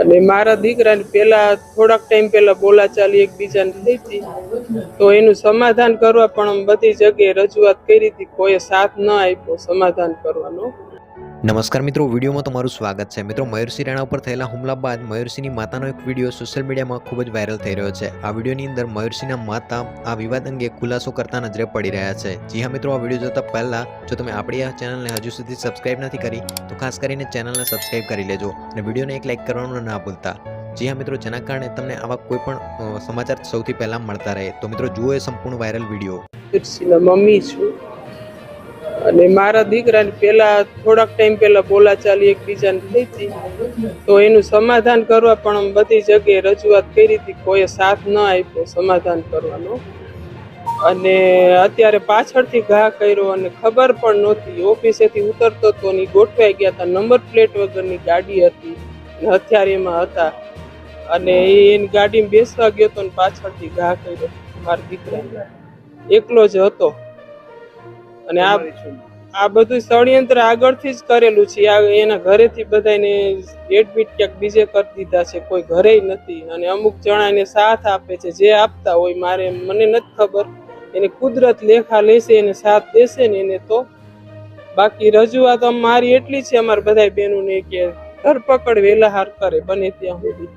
અને મારા દીકરાને પેલા થોડાક ટાઈમ પહેલાં બોલાચાલી એકબીજાને થઈ હતી. તો એનું સમાધાન કરવા પણ બધી જગ્યાએ રજૂઆત કરી હતી. કોઈએ સાથ ન આપ્યો સમાધાન કરવાનો. નમસ્કાર મિત્રો, વિડીયોમાં તમારું સ્વાગત છે. મિત્રો, મયુરસિંહ રાણા ઉપર થયેલા હુમલા બાદ મયુરસિંહની માતાનો એક વીડિયો સોશિયલ મીડિયામાં ખૂબ જ વાયરલ થઈ રહ્યો છે. આ વિડીયોની અંદર મયુરસિંહના માતા આ વિવાદ અંગે ખુલાસો કરતા નજરે પડી રહ્યા છે. જી હા મિત્રો, આ વીડિયો જોતા પહેલા જો તમે આપણી આ ચેનલને હજુ સુધી સબસ્ક્રાઇબ નથી કરી, તો ખાસ કરીને ચેનલને સબસ્ક્રાઇબ કરી લેજો અને વિડીયોને એક લાઇક કરવાનું ના ભૂલતા. જી હા મિત્રો, જેના કારણે તમને આવા કોઈ પણ સમાચાર સૌથી પહેલા મળતા રહે. તો મિત્રો, જુઓ એ સંપૂર્ણ વાયરલ વીડિયો. મમ્મી છું. અને મારા દીકરાને પહેલા થોડાક ટાઈમ પહેલા બોલાચાલી એકબીજાને થઈ હતી. તો એનું સમાધાન કરવા પણ બધી જગ્યાએ રજૂઆત કરી હતી, કોઈએ સાથ ન આપ્યો સમાધાન કરવાનો. અને અત્યારે પાછળથી ઘા કર્યો અને ખબર પણ નહોતી. ઓફિસેથી ઉતરતો તો ની ગોઠવાઈ ગયા હતા. નંબર પ્લેટ વગરની ગાડી હતી અને હથિયાર એમાં હતા. અને એ એની ગાડીમાં બેસવા ગયો તો પાછળથી ઘા કર્યો મારા દીકરાને. એકલો જ હતો. અને આ આ બધું ષડયંત્ર આગળથી જ કરેલું છે. આ એના ઘરેથી બધાને એડમિટ ક્યાંક બીજે કરી દીધા છે. કોઈ ઘરે નથી. અને અમુક જણાને સાથ આપે છે. જે આપતા હોય મારે મને નથી ખબર. એને કુદરત લેખા લેશે એને સાથ દેશે ને એને તો. બાકી રજૂઆત મારી એટલી છે. અમારા બધા બહેનોને કે ધરપકડ વેલા હાર કરે બને ત્યાં સુધી.